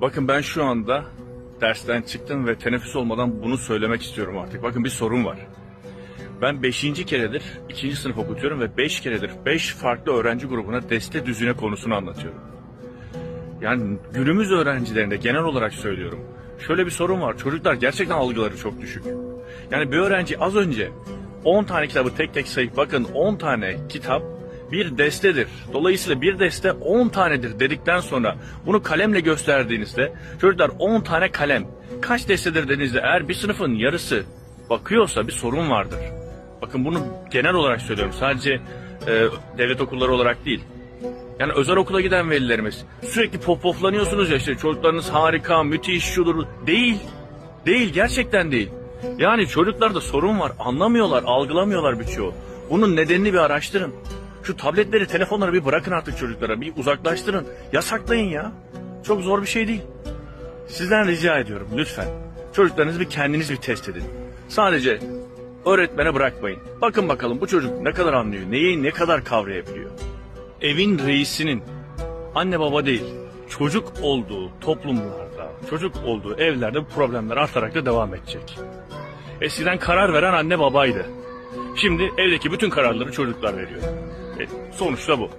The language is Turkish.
Bakın ben şu anda dersten çıktım ve teneffüs olmadan bunu söylemek istiyorum artık. Bakın bir sorun var. Ben beşinci keredir ikinci sınıf okutuyorum ve beş keredir beş farklı öğrenci grubuna deste düzine konusunu anlatıyorum. Yani günümüz öğrencilerinde genel olarak söylüyorum. Şöyle bir sorun var. Çocuklar gerçekten algıları çok düşük. Yani bir öğrenci az önce 10 tane kitabı tek tek sayıp bakın 10 tane kitap bir destedir. Dolayısıyla bir deste 10 tanedir dedikten sonra bunu kalemle gösterdiğinizde çocuklar 10 tane kalem kaç destedir dediğinizde eğer bir sınıfın yarısı bakıyorsa bir sorun vardır. Bakın bunu genel olarak söylüyorum. Sadece e, devlet okulları olarak değil. Yani özel okula giden velilerimiz sürekli pop poplanıyorsunuz ya işte çocuklarınız harika, müthiş, şudur. Değil. Değil, gerçekten değil. Yani çocuklarda sorun var, anlamıyorlar, algılamıyorlar birçoğu. Bunun nedenini bir araştırın. Şu tabletleri, telefonları bir bırakın artık çocuklara, bir uzaklaştırın. Yasaklayın ya. Çok zor bir şey değil. Sizden rica ediyorum lütfen. Çocuklarınızı bir kendiniz bir test edin. Sadece öğretmene bırakmayın. Bakın bakalım bu çocuk ne kadar anlıyor, neyi ne kadar kavrayabiliyor evin reisinin anne baba değil çocuk olduğu toplumlarda, çocuk olduğu evlerde bu problemler artarak da devam edecek. Eskiden karar veren anne babaydı. Şimdi evdeki bütün kararları çocuklar veriyor. Sonuçta bu.